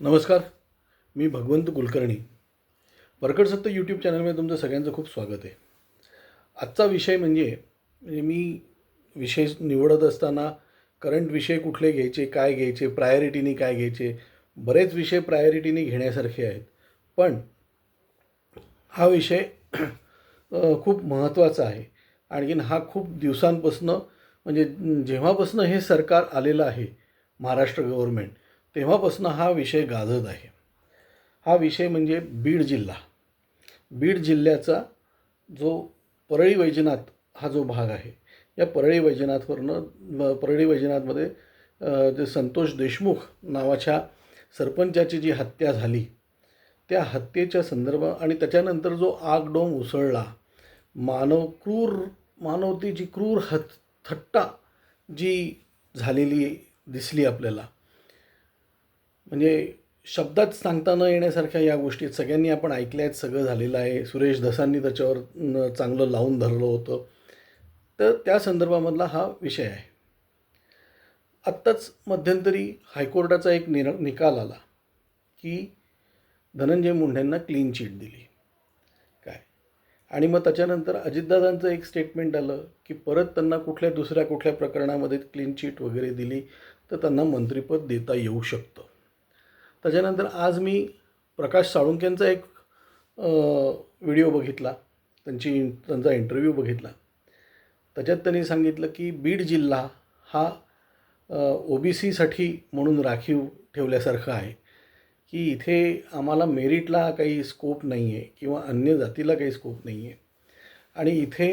नमस्कार मी भगवंत कुलकर्णी. परकड सत्य यूट्यूब चॅनलमध्ये तुमचं सगळ्यांचं खूप स्वागत आहे. आजचा विषय म्हणजे, म्हणजे मी विषय निवडत असताना करंट विषय कुठले घ्यायचे काय घ्यायचे प्रायोरिटीनी काय घ्यायचे बरेच विषय प्रायोरिटीनी घेण्यासारखे आहेत. पण हा विषय खूप महत्त्वाचा आहे. आणखीन हा खूप दिवसांपासनं म्हणजे जेव्हापासनं हे सरकार आलेलं आहे महाराष्ट्र गव्हर्मेंट तेव्हापासनं हा विषय गाजत आहे. हा विषय म्हणजे बीड जिल्हा. बीड जिल्ह्याचा जो परळी वैजनाथ हा जो भाग आहे या परळी वैजनाथवरनं परळी वैजनाथमध्ये जे संतोष देशमुख नावाच्या सरपंचाची जी हत्या झाली त्या हत्येच्या संदर्भात आणि त्याच्यानंतर जो आगडोम उसळला मानव क्रूर मानवतेची क्रूर हत थट्टा जी झालेली दिसली आपल्याला म्हणजे शब्दात सांगता न येण्यासारख्या या गोष्टी सगळ्यांनी आपण ऐकल्या आहेत सगळं झालेलं आहे. सुरेश धसांनी त्याच्यावर चांगलं लावून धरलं होतं. तर त्या संदर्भामधला हा विषय आहे. आत्ताच मध्यंतरी हायकोर्टाचा एक निर निकाल आला की धनंजय मुंडेंना क्लीन चिट दिली. काय? आणि मग त्याच्यानंतर अजितदादांचं एक स्टेटमेंट आलं की परत त्यांना कुठल्या दुसऱ्या कुठल्या प्रकरणामध्ये क्लीन चिट वगैरे दिली तर त्यांना मंत्रिपद देता येऊ शकतं. त्याच्यानंतर आज मी प्रकाश साळुंकेंचा एक व्हिडिओ बघितला. त्यांची त्यांचा इंटरव्ह्यू बघितला. त्याच्यात त्यांनी सांगितलं की बीड जिल्हा हा ओ बी सीसाठी म्हणून राखीव ठेवल्यासारखं आहे. की इथे आम्हाला मेरिटला काही स्कोप नाही आहे किंवा अन्य जातीला काही स्कोप नाही आहे आणि इथे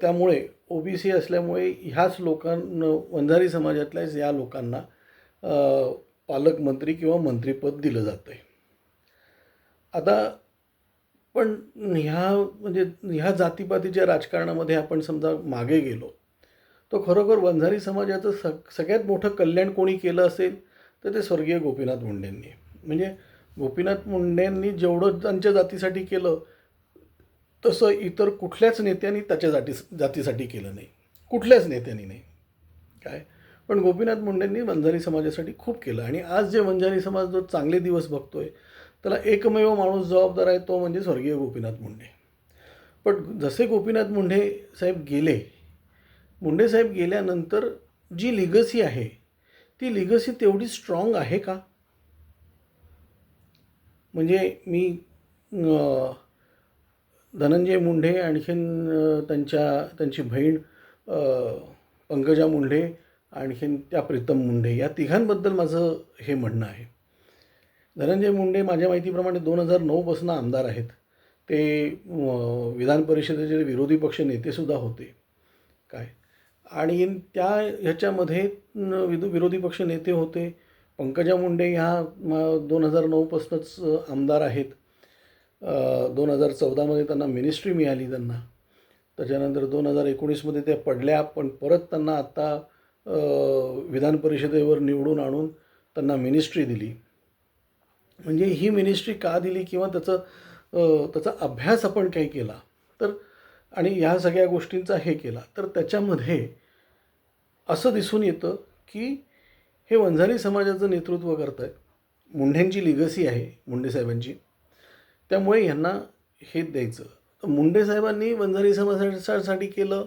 त्यामुळे ओ बी सी असल्यामुळे ह्याच लोकां वंजारी समाजातल्याच या लोकांना पालकमंत्री किंवा मंत्रीपद दिलं जातं आहे आता पण ह्या म्हणजे ह्या जातीपातीच्या राजकारणामध्ये आपण समजा मागे गेलो तो खरोखर वंजारी समाजाचं सग सगळ्यात मोठं कल्याण कोणी केलं असेल तर ते स्वर्गीय गोपीनाथ मुंडेंनी. म्हणजे गोपीनाथ मुंडेंनी जेवढं त्यांच्या जातीसाठी केलं तसं इतर कुठल्याच नेत्यांनी त्याच्या जाती जातीसाठी केलं नाही. कुठल्याच नेत्यांनी नाही. काय? पण गोपीनाथ मुंडेंनी वंजारी समाजासाठी खूप केलं. आणि आज जे वंजारी समाज जो चांगले दिवस बघतोय त्याला एकमेव माणूस जबाबदार आहे तो म्हणजे स्वर्गीय गोपीनाथ मुंडे. पण जसे गोपीनाथ मुंडे साहेब गेले मुंडे साहेब गेल्यानंतर जी लिगसी आहे ती लिगसी तेवढी स्ट्रॉंग आहे का? म्हणजे मी धनंजय मुंडे आणखीन त्यांच्या त्यांची बहीण पंकजा मुंडे आणखीन त्या प्रीतम मुंडे या तिघांबद्दल माझं हे म्हणणं आहे. धनंजय मुंडे माझ्या माहितीप्रमाणे दोन हजार नऊपासून आमदार आहेत. ते विधान परिषदेचे विरोधी पक्ष नेतेसुद्धा होते. काय? आणि त्या ह्याच्यामध्ये विदु विरोधी पक्ष नेते होते. पंकजा मुंडे ह्या दोन हजार नऊपासूनच आमदार आहेत. दोन हजार चौदामध्ये त्यांना मिनिस्ट्री मिळाली त्यांना. त्याच्यानंतर दोन हजार एकोणीसमध्ये त्या पडल्या पण परत त्यांना आत्ता विधान परिषदेवर निवडून आणून त्यांना मिनिस्ट्री दिली. म्हणजे ही मिनिस्ट्री का दिली किंवा त्याचं त्याचा अभ्यास आपण काही केला तर आणि ह्या सगळ्या गोष्टींचा हे केला तर त्याच्यामध्ये असं दिसून येतं की हे वंजारी समाजाचं नेतृत्व करत आहेत मुंढेंची लिगसी आहे मुंडे साहेबांची. त्यामुळे यांना हे द्यायचं. तर मुंडे साहेबांनी वंजारी समाजासाठी केलं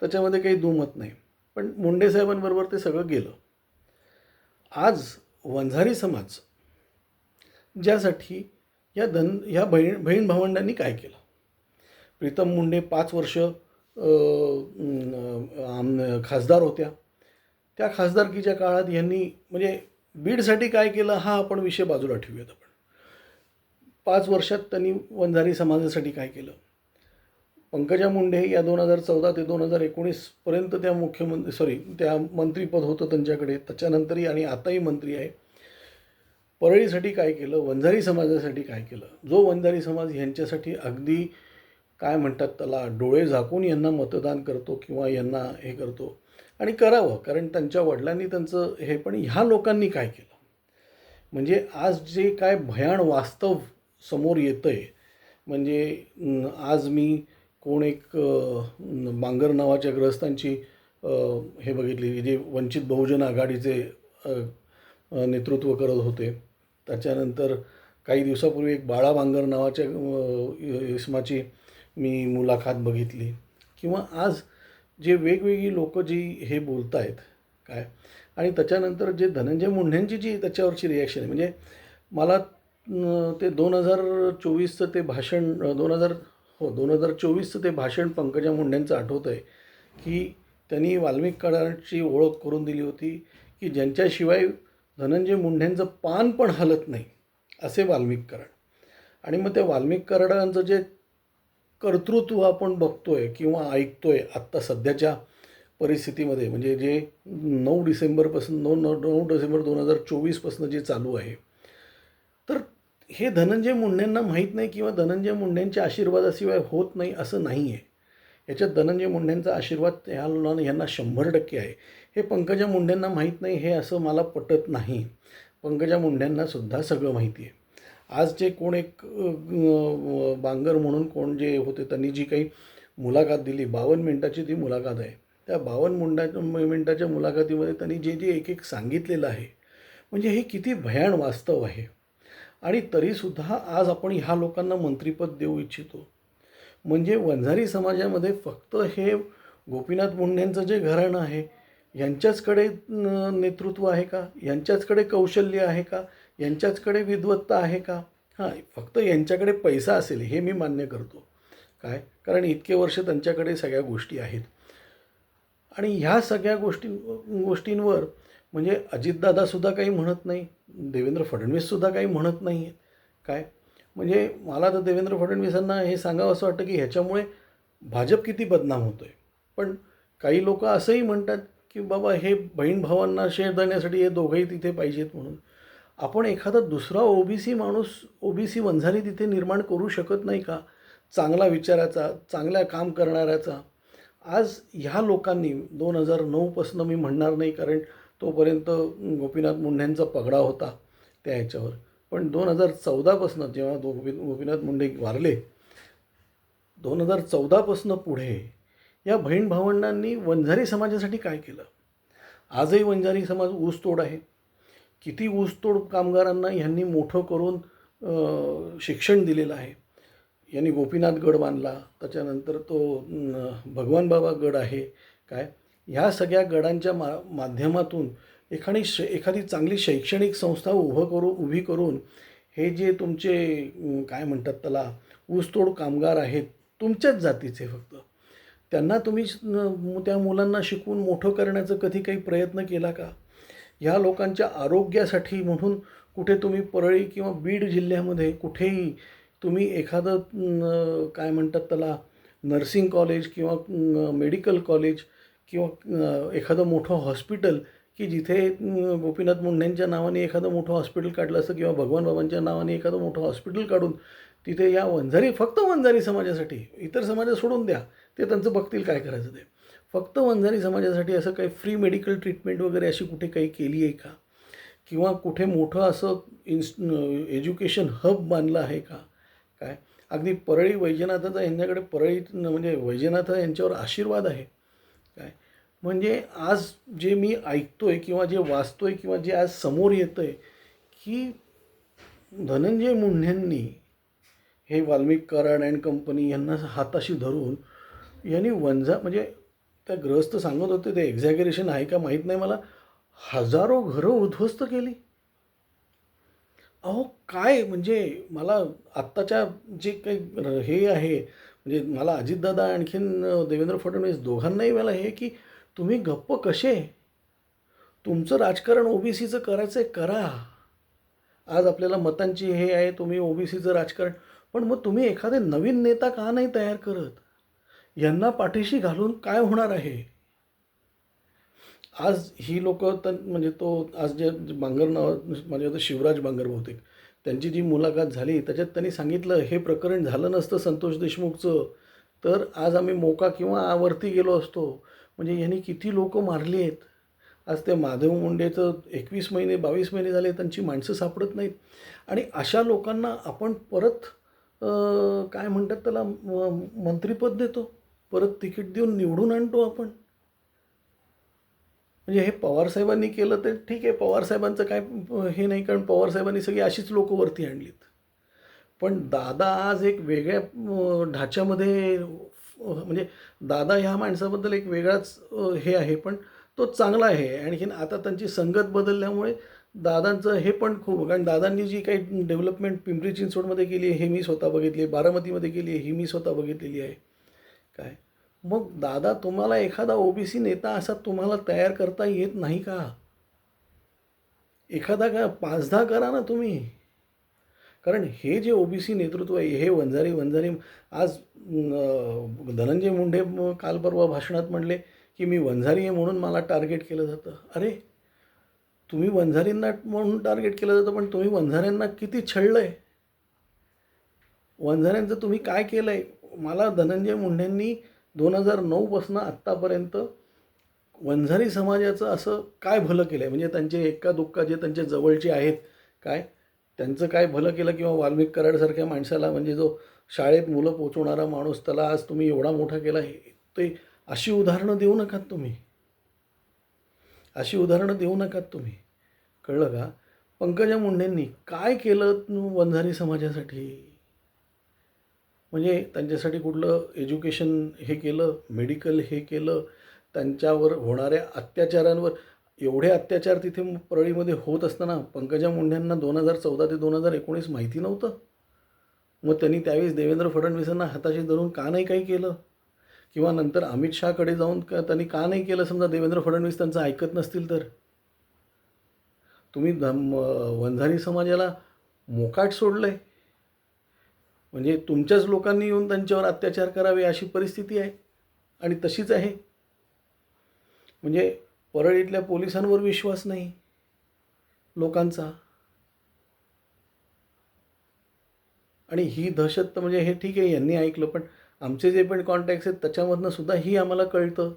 त्याच्यामध्ये काही दुमत नाही. पण मुंडे साहेबांबरोबर ते सगळं गेलं. आज वंझारी समाज ज्यासाठी या धन ह्या बहीण बहीण भावंडांनी काय केलं? प्रीतम मुंडे पाच वर्ष आम- खासदार होत्या. त्या खासदारकीच्या काळात यांनी म्हणजे बीडसाठी काय केलं हा आपण विषय बाजूला ठेवूयात आपण. पाच वर्षात त्यांनी वंजारी समाजासाठी काय केलं? पंकजा मुंडे या दोन हजार चौदा ते दोन हजार एकोणीसपर्यंत त्या मुख्यमंत्री सॉरी त्या मंत्रीपद होतं त्यांच्याकडे. त्याच्यानंतरही आणि आताही मंत्री आहे. परळीसाठी काय केलं? वंजारी समाजासाठी काय केलं? जो वंजारी समाज ह्यांच्यासाठी अगदी काय म्हणतात त्याला डोळे झाकून यांना मतदान करतो किंवा यांना हे करतो. आणि करावं कारण त्यांच्या वडिलांनी त्यांचं हे पण ह्या लोकांनी काय केलं? म्हणजे आज जे काय भयाण वास्तव समोर येतं आहे म्हणजे आज मी कोण एक मांगर बांगर नावाच्या ग्रस्तांची हे बघितली जे वंचित बहुजन आघाडीचे नेतृत्व करत होते. त्याच्यानंतर काही दिवसापूर्वी एक बाळा बांगर नावाच्या इस्माची इसमाची मी मुलाखत बघितली. किंवा आज जे वेगवेगळी लोक जी हे बोलत आहेत काय? आणि त्याच्यानंतर जे धनंजय मुंढेंची जी त्याच्यावरची रिॲक्शन आहे म्हणजे मला ते दोन हजार चोवीसचं ते भाषण दोन हजार हो दोन हजार चोवीसचं ते भाषण पंकजा मुंडेंचं आठवतं आहे की त्यांनी वाल्मिकांची ओळख करून दिली होती की ज्यांच्याशिवाय धनंजय मुंडेंचं पान पण हलत नाही असे वाल्मिक कराड आणि मग त्या वाल्मिक कराडांचं जे कर्तृत्व आपण बघतोय किंवा ऐकतोय आत्ता सध्याच्या परिस्थितीमध्ये म्हणजे जे नऊ डिसेंबरपासून नऊ नऊ नऊ डिसेंबर दोन हजार चोवीसपासून जे चालू आहे तर हे धनंजय मुंडेंना माहीत नाही किंवा धनंजय मुंडेंच्या आशीर्वादाशिवाय होत नाही असं नाही आहे याच्यात धनंजय मुंडेंचा आशीर्वाद ह्या लोकांना यांना शंभर टक्के आहे. हे पंकजा मुंडेंना माहीत नाही हे असं मला पटत नाही. पंकजा मुंडेंनासुद्धा सगळं माहिती आहे आज जे कोण एक बांगर म्हणून कोण जे होते त्यांनी जी काही मुलाखत दिली बावन्न मिनटाची ती मुलाखत आहे. त्या बावन्न मुंडा मिनटाच्या मुलाखतीमध्ये त्यांनी जे जे एक एक सांगितलेलं आहे. म्हणजे हे किती भयान वास्तव आहे. आणि तरीसुद्धा आज आपण ह्या लोकांना मंत्रिपद देऊ इच्छितो. म्हणजे वंजारी समाजामध्ये फक्त हे गोपीनाथ मुंडेंचं जे घराणं आहे यांच्याचकडे नेतृत्व आहे का? यांच्याचकडे कौशल्य आहे का? यांच्याचकडे विद्वत्ता आहे का? हां फक्त यांच्याकडे पैसा असेल हे मी मान्य करतो. काय? कारण इतके वर्ष त्यांच्याकडे सगळ्या गोष्टी आहेत. आणि ह्या सगळ्या गोष्टी गोष्टींवर म्हणजे अजितदादासुद्धा काही म्हणत नाही देवेंद्र फडणवीससुद्धा काही म्हणत नाही आहेत काय? म्हणजे मला तर देवेंद्र फडणवीसांना हे सांगावं असं वाटतं की ह्याच्यामुळे भाजप किती बदनाम होतो आहे पण काही लोक असंही म्हणतात की बाबा हे बहीण भावांना शेअर देण्यासाठी हे दोघंही तिथे पाहिजेत म्हणून. आपण एखादा दुसरा ओबीसी माणूस ओबीसी वंझारी तिथे निर्माण करू शकत नाही का? चांगला विचाराचा चांगल्या काम करणाऱ्याचा. आज ह्या लोकांनी दोन हजार नऊपासून मी म्हणणार नाही कारण तोपर्यंत गोपीनाथ मुंडेंचा पगडा होता त्या ह्याच्यावर. पण दोन हजार चौदापासून जेव्हा दो गोपी गोपीनाथ मुंडे वारले दोन हजार चौदापासनं पुढे या बहीण भावंडांनी वंजारी समाजासाठी काय केलं? आजही वंजारी समाज ऊसतोड आहे. किती ऊसतोड कामगारांना ह्यांनी मोठं करून शिक्षण दिलेलं आहे. यांनी गोपीनाथ गड बांधला. त्याच्यानंतर तो भगवान बाबा गड आहे. काय? ह्या सगळ्या गडांच्या मा माध्यमातून एखादी श एखादी चांगली शैक्षणिक संस्था उभं करू उभी करून हे जे तुमचे काय म्हणतात त्याला ऊसतोड कामगार आहेत तुमच्याच जातीचे फक्त. त्यांना तुम्ही त्या मुलांना शिकवून मोठं करण्याचं कधी काही प्रयत्न केला का? ह्या लोकांच्या आरोग्यासाठी म्हणून कुठे तुम्ही परळी किंवा बीड जिल्ह्यामध्ये कुठेही तुम्ही एखादं काय म्हणतात त्याला नर्सिंग कॉलेज किंवा मेडिकल कॉलेज किंवा एखादं मोठं हॉस्पिटल की जिथे गोपीनाथ मुंडेंच्या नावाने एखादं मोठं हॉस्पिटल काढलं असतं किंवा भगवान बाबांच्या नावाने एखादं मोठं हॉस्पिटल काढून तिथे या वंजारी फक्त वंजारी समाजासाठी इतर समाज सोडून द्या ते त्यांचं बघतील काय करायचं ते. फक्त वंजारी समाजासाठी असं काही फ्री मेडिकल ट्रीटमेंट वगैरे अशी कुठे काही केली आहे का? किंवा कुठे मोठं असं इन्स एज्युकेशन हब बांधलं आहे का? काय? अगदी परळी वैजनाथाचा यांच्याकडे परळी म्हणजे वैजनाथ यांच्यावर आशीर्वाद आहे. काय? म्हणजे आज जे मी ऐकतोय किंवा जे वाचतोय किंवा जे आज समोर येतं आहे की धनंजय मुंढेंनी हे वाल्मिक कराड अँड कंपनी यांना हाताशी धरून यांनी वंजा म्हणजे त्या ग्रहस्थ सांगत होते ते एक्झॅगरेशन आहे का माहीत नाही मला? हजारो घरं उद्ध्वस्त केली. अहो काय? म्हणजे मला आत्ताच्या जे काही हे आहे म्हणजे मला अजितदादा आणखीन देवेंद्र फडणवीस दोघांनाही मला हे की तुम्ही गप्प कसे? तुमचं राजकारण ओबीसीचं करायचं आहे करा. आज आपल्याला मतांची हे आहे तुम्ही ओबीसीचं राजकारण. पण मग तुम्ही एखादे नवीन नेता का नाही तयार करत? यांना पाठीशी घालून काय होणार आहे? आज ही लोक म्हणजे तो आज जे बांगर नाव म्हणजे होतं शिवराज बांगर बहुतेक. त्यांची जी मुलाखत झाली त्याच्यात त्यांनी सांगितलं हे प्रकरण झालं नसतं संतोष देशमुखचं. तर आज आम्ही मोका किंवा आवर्ती गेलो असतो. म्हणजे यांनी किती लोक मारली आहेत. आज ते माधव मुंडेचं एकवीस महिने बावीस महिने झाले त्यांची माणसं सापडत नाहीत. आणि अशा लोकांना आपण परत काय म्हणतात त्याला मंत्रीपद मंत्रिपद देतो. परत तिकीट देऊन निवडून आणतो आपण. म्हणजे हे पवारसाहेबांनी केलं तर ठीक आहे पवारसाहेबांचं काय हे नाही कारण पवारसाहेबांनी सगळी अशीच लोकं वरती आणलीत. पण दादा आज एक वेगळ्या ढाच्यामध्ये म्हणजे दादा ह्या माणसाबद्दल एक वेगळाच हे आहे पण तो चांगला आहे. आणखीन आता त्यांची संगत बदलल्यामुळे दादांचं हे पण खूप कारण दादांनी जी काही डेव्हलपमेंट पिंपरी चिंचवडमध्ये केली आहे हे मी स्वतः बघितली आहे. बारामतीमध्ये केली आहे ही मी स्वतः बघितलेली आहे. काय? मग दादा तुम्हाला एखादा ओबीसी नेता असा तुम्हाला तयार करता येत नाही का? एखादा का पाच दहा करा ना तुम्ही. कारण हे जे ओबीसी नेतृत्व आहे हे वंजारी वंजारी आज धनंजय मुंडे म- काल परवा भाषणात म्हणले की मी वंजारी आहे म्हणून मला टार्गेट केलं जातं. अरे तुम्ही वंजारींना म्हणून टार्गेट केलं जातं पण तुम्ही वंजाऱ्यांना किती छळलं आहे वंजाऱ्यांचं तुम्ही काय केलं आहे मला धनंजय मुंडेंनी दोन हजार नऊपासून आत्तापर्यंत वंजारी समाजाचं असं काय भलं केलं आहे म्हणजे त्यांचे एक्का दुक्का जे त्यांच्या जवळचे आहेत काय? त्यांचं काय भलं केलं किंवा वाल्मिक कराडसारख्या माणसाला म्हणजे जो शाळेत मुलं पोचवणारा माणूस त्याला आज तुम्ही एवढा मोठा केला हे ते अशी उदाहरणं देऊ नकात तुम्ही. अशी उदाहरणं देऊ नकात तुम्ही. कळलं का? पंकजा मुंडेंनी काय केलं वंजारी समाजासाठी? म्हणजे त्यांच्यासाठी कुठलं एज्युकेशन हे केलं मेडिकल हे केलं त्यांच्यावर होणाऱ्या अत्याचारांवर एवढे अत्याचार तिथे परळीमध्ये होत असताना पंकजा मुंड्यांना दोन हजार चौदा ते दोन हजार एकोणीस माहिती नव्हतं. मग त्यांनी त्यावेळेस देवेंद्र फडणवीसांना हाताशी धरून का नाही काही केलं? किंवा नंतर अमित शहाकडे जाऊन का त्यांनी का नाही केलं? समजा देवेंद्र फडणवीस त्यांचं ऐकत नसतील तर. तुम्ही धम वंझारी समाजाला मोकाट सोडलं आहे म्हणजे तुमच्याच लोकांनी येऊन त्यांच्यावर अत्याचार करावे अशी परिस्थिती आहे. आणि तशीच आहे. म्हणजे परळीतल्या पोलिसांवर विश्वास नाही. लोकांचा. आणि ही दहशत तर म्हणजे हे ठीक आहे यांनी ऐकलं पण आमचे जे पण कॉन्टॅक्ट्स आहेत त्याच्यामधनं सुद्धा ही आम्हाला कळतं.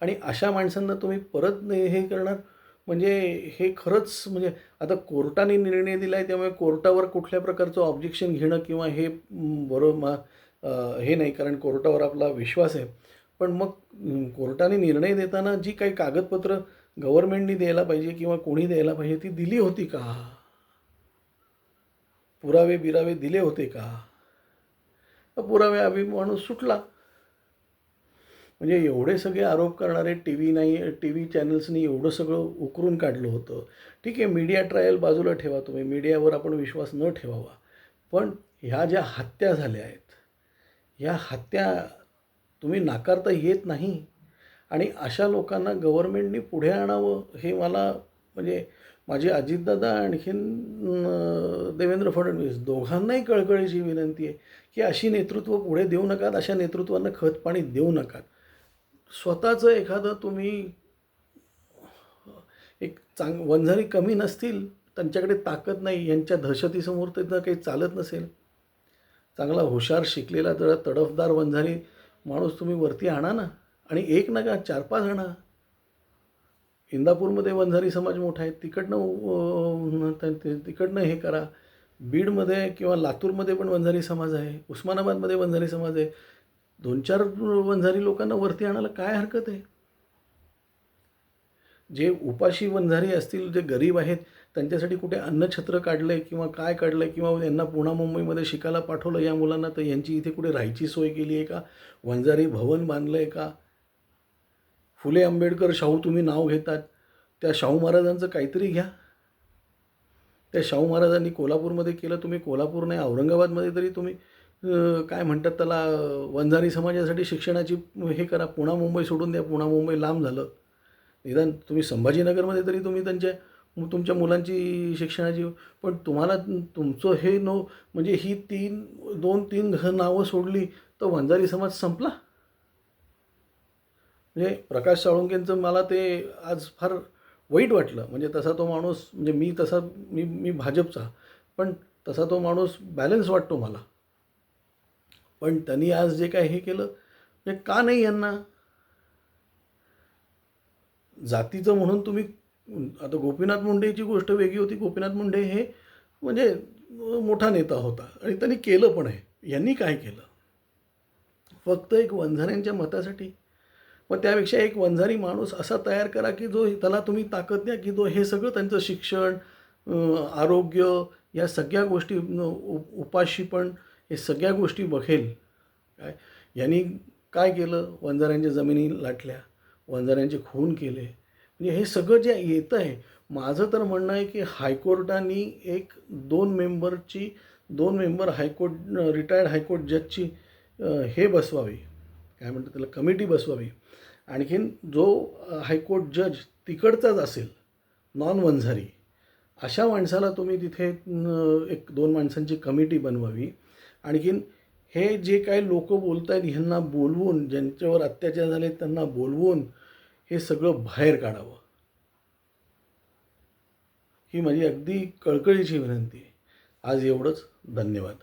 आणि अशा माणसांना तुम्ही परत हे करणार म्हणजे हे खरंच म्हणजे आता कोर्टाने निर्णय दिला आहे त्यामुळे कोर्टावर कुठल्या प्रकारचं ऑब्जेक्शन घेणं किंवा हे बरोबर हे नाही कारण कोर्टावर आपला विश्वास आहे. पण मग कोर्टाने निर्णय देताना जी काही कागदपत्र गव्हर्नमेंटनी द्यायला पाहिजे किंवा कोणी द्यायला पाहिजे ती दिली होती का? पुरावे बिरावे दिले होते का? पुरावे आम्ही माणूस सुटला. म्हणजे एवढे सगळे आरोप करणारे टी व्ही नाही टी व्ही चॅनल्सनी एवढं सगळं उकरून काढलं होतं. ठीक आहे मीडिया ट्रायल बाजूला ठेवा तुम्ही. मीडियावर आपण विश्वास न ठेवावा. पण ह्या ज्या हत्या झाल्या आहेत ह्या हत्या तुम्ही नाकारता येत नाही. आणि अशा लोकांना गव्हर्मेंटनी पुढे आणावं हे मला म्हणजे माझे अजितदादा आणखीन देवेंद्र फडणवीस दोघांनाही कळकळीची विनंती आहे की अशी नेतृत्व पुढे देऊ नकात अशा नेतृत्वांना खत पाणी देऊ नकात. स्वतःचं एखादं तुम्ही एक चांग वंजारी कमी नसतील त्यांच्याकडे ताकद नाही यांच्या दहशतीसमोर त्यांना काही चालत नसेल. चांगला हुशार शिकलेला जरा तडफदार वंजारी माणूस तुम्ही वरती आणा ना. आणि एक नका चार पाच आणा. इंदापूरमध्ये वंजारी समाज मोठा आहे. तिकडनं तिकडनं हे करा. बीडमध्ये किंवा लातूरमध्ये पण वंजारी समाज आहे. उस्मानाबादमध्ये वंजारी समाज आहे. दोन चार वंजारी लोकांना वरती आणायला काय हरकत आहे? जे उपाशी वंजारी असतील जे गरीब आहेत त्यांच्यासाठी कुठे अन्नछत्र काढलं आहे किंवा काय काढलं आहे किंवा यांना पुणा मुंबईमध्ये शिकायला पाठवलं या मुलांना तर यांची इथे कुठे राहायची सोय केली आहे का? वंजारी भवन बांधलं आहे का? फुले आंबेडकर शाहू तुम्ही नाव घेतात. त्या शाहू महाराजांचं काहीतरी घ्या. त्या शाहू महाराजांनी कोल्हापूरमध्ये केलं तुम्ही कोल्हापूर नाही औरंगाबादमध्ये तरी तुम्ही काय म्हणतात त्याला वंजारी समाजासाठी शिक्षणाची हे करा पुणा मुंबई सोडून द्या पुणा मुंबई लांब झालं. निदान तुम्ही संभाजीनगरमध्ये तरी तुम्ही त्यांच्या मग तुमच्या मुलांची शिक्षणाची पण तुम्हाला तुमचं हे नो म्हणजे ही तीन दोन तीन घ नावं सोडली तर वंजारी समाज संपला? म्हणजे प्रकाश साळुंकेंचं मला ते आज फार वाईट वाटलं. म्हणजे तसा तो माणूस म्हणजे मी तसा मी मी भाजपचा पण तसा तो माणूस बॅलन्स वाटतो मला. पण त्यांनी आज जे काय हे केलं म्हणजे का नाही यांना? जातीचं म्हणून तुम्ही आता गोपीनाथ मुंडेची गोष्ट वेगळी होती. गोपीनाथ मुंडे हे म्हणजे मोठा नेता होता आणि त्यांनी केलं पण आहे. यांनी काय केलं? फक्त एक वंझाऱ्यांच्या मतासाठी. मग त्यापेक्षा एक वंझारी माणूस असा तयार करा की जो त्याला तुम्ही ताकद द्या की जो हे सगळं त्यांचं शिक्षण आरोग्य या सगळ्या गोष्टी उपाशी पण हे सगळ्या गोष्टी बघेल. काय? यांनी काय केलं? वंजाऱ्यांच्या जमिनी लाटल्या. वंजाऱ्यांचे खून केले. म्हणजे हे सगळं जे येतं आहे माझं तर म्हणणं आहे की हायकोर्टाने एक दोन मेंबरची दोन member high court retired high court जजची हे बसवावी. काय म्हणतात त्याला कमिटी बसवावी. आणखीन जो हायकोर्ट जज तिकडचाच असेल नॉन वंझारी अशा माणसाला तुम्ही तिथे एक दोन माणसांची कमिटी बनवावी. आणखीन हे जे काही लोक बोलत आहेत ह्यांना बोलवून ज्यांच्यावर अत्याचार झाले त्यांना बोलवून हे सगळं बाहेर काढावं. ही माझी अगदी कळकळीची विनंती आहे. आज एवढंच. धन्यवाद.